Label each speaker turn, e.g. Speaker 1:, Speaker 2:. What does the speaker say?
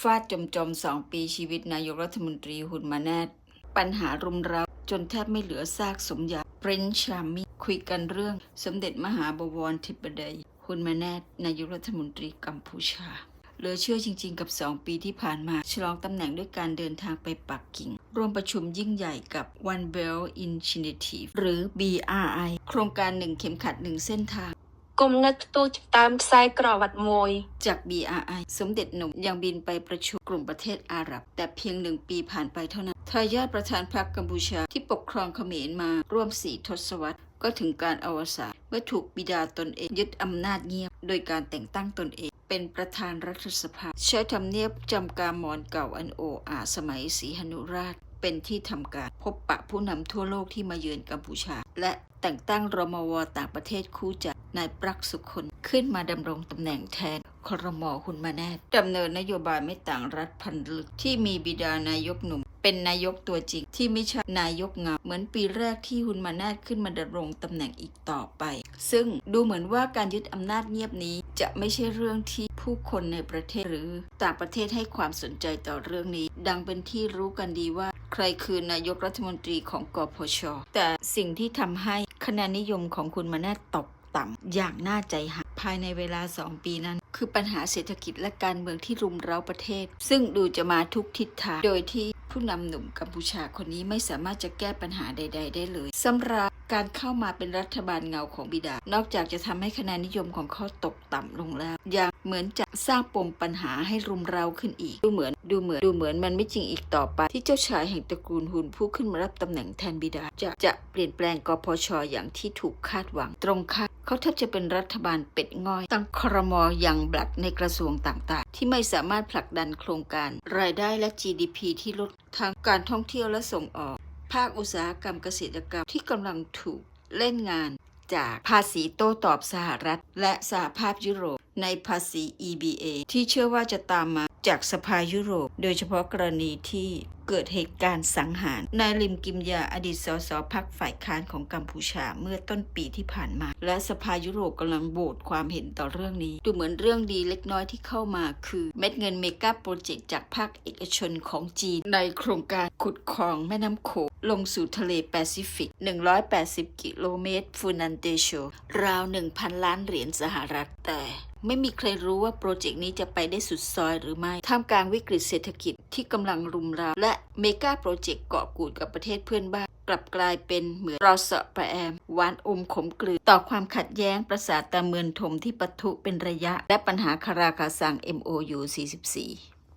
Speaker 1: ฟาดจมจมๆสองปีชีวิตนายกรัฐมนตรีหุนมาแนตปัญหารุมเร้าจนแทบไม่เหลือซากสมญาปรินชามิคุยกันเรื่องสมเด็จมหาบวรธิบดีหุนมาแนตนายกรัฐมนตรีกัมพูชาเหลือเชื่อจริง ๆ กับสองปีที่ผ่านมา ฉลองตำแหน่งด้วยการเดินทางไปปักกิ่ง ร่วมประชุมยิ่งใหญ่กับ One Belt Initiative หรือ BRI โครงการหนึ่งเข็มขัดหนึ่งเส้นทาง
Speaker 2: กุมนัดตัวตามสายกรอวัดมวย
Speaker 1: จาก BRI สมเด็จหนุ่มยังบินไปประชุมกลุ่มประเทศอาหรับ แต่เพียงหนึ่งปีผ่านไปเท่านั้นทายาทประธานพรรคกัมพูชาที่ปกครองเขมรมาร่วมสี่ทศวรรษก็ถึงการอวสานเมื่อถูกบิดาตนเองยึดอำนาจเงียบ โดยการแต่งตั้งตนเอง เป็นประธานรัฐสภา ใช้ทำเนียบจำการมอนเก่าอันโออาสมัยศรีหนุราช เป็นที่ทำการพบปะผู้นำทั่วโลกที่มาเยือนกัมพูชา และแต่งตั้งรมวต่างประเทศคู่ใจนายปรักสุคนขึ้นมาดำรงตำแหน่งแทนครมคุณมาแนตดำเนินนโยบายไม่ต่างรัฐพันลึกที่มีบิดานายกหนุ่ม เป็นนายกตัวจริงที่ไม่ใช่นายกเงาเหมือนปีแรกที่หุนมาแนตขึ้นมาดำรงตำแหน่งอีกต่อไป ซึ่งดูเหมือนว่าการยึดอำนาจเงียบนี้จะไม่ใช่เรื่องที่ผู้คนในประเทศหรือต่างประเทศให้ความสนใจต่อเรื่องนี้ ดังเป็นที่รู้กันดีว่า รคือนายกรัฐมนตรีของกพช แต่สิ่งที่ทำให้คะแนนนิยมของคุณมาแนตตกต่ำอย่างน่าใจหายภายในเวลา 2 ปีนั้น คือปัญหาเศรษฐกิจและการเมืองที่รุมเร้าประเทศ ซึ่งดูจะมาทุกทิศทางโดยที่ผู้นำหนุ่มกัมพูชาคนนี้ไม่สามารถจะแก้ปัญหาใด ๆ ได้เลยสำหรับการเข้ามาเป็นรัฐบาลเงาของบิดา นอกจากจะทำให้คะแนนนิยมของเขาตกต่ำลงแล้วยังเหมือนจะสร้างปมปัญหาให้รุมเร้าขึ้นอีกดูเหมือน ดูเหมือนดูเหมือนมันไม่จริงอีกต่อไป ที่เจ้าชายแห่งตระกูลหุนผู้ขึ้นมารับตำแหน่งแทนบิดา จะจะเปลี่ยนแปลงกพชอย่างที่ถูกคาดหวังตรงข้ามเขาแทบจะเป็นรัฐบาลเป็ดง่อย ตั้งครมอย่างบลัดในกระทรวงต่างๆ ที่ไม่สามารถผลักดันโครงการ รายได้และ GDP ที่ลดทางการท่องเที่ยวและส่งออก ภาคอุตสาหกรรมเกษตรกรรมที่กำลังถูกเล่นงานจากภาษีโต้ตอบสหรัฐ และสหภาพยุโรปในภาษี EBA ที่เชื่อว่าจะตามมา จากสภายุโรป โดยเฉพาะกรณีที่เกิดเหตุการณ์สังหาร นายลิมกิมยาอดีตสสพักฝ่ายค้านของกัมพูชาเมื่อต้นปีที่ผ่านมา และสภายุโรปกำลังโหวตความเห็นต่อเรื่องนี้ ดูเหมือนเรื่องดีเล็กน้อยที่เข้ามาคือ เม็ดเงินเมกาโปรเจกต์จากภาคเอกชนของจีน ในโครงการขุดคลองแม่น้ำโขงลงสู่ทะเลแปซิฟิก 180 กิโลเมตร ฟูนันเตโชราว 1,000 ล้านเหรียญสหรัฐแต่ ไม่มีใครรู้ว่าโปรเจกต์นี้จะไปได้สุดซอยหรือไม่ ท่ามกลางวิกฤตเศรษฐกิจที่กำลังรุมเร้าและเมกาโปรเจกต์เกาะกูดกับประเทศเพื่อนบ้าน กลับกลายเป็นเหมือนรอสะประแอมหวานอมขมกลืนต่อความขัดแย้งประสาทตะเมือนถมที่ปะทุเป็นระยะ และปัญหาคาราคาซัง MOU 44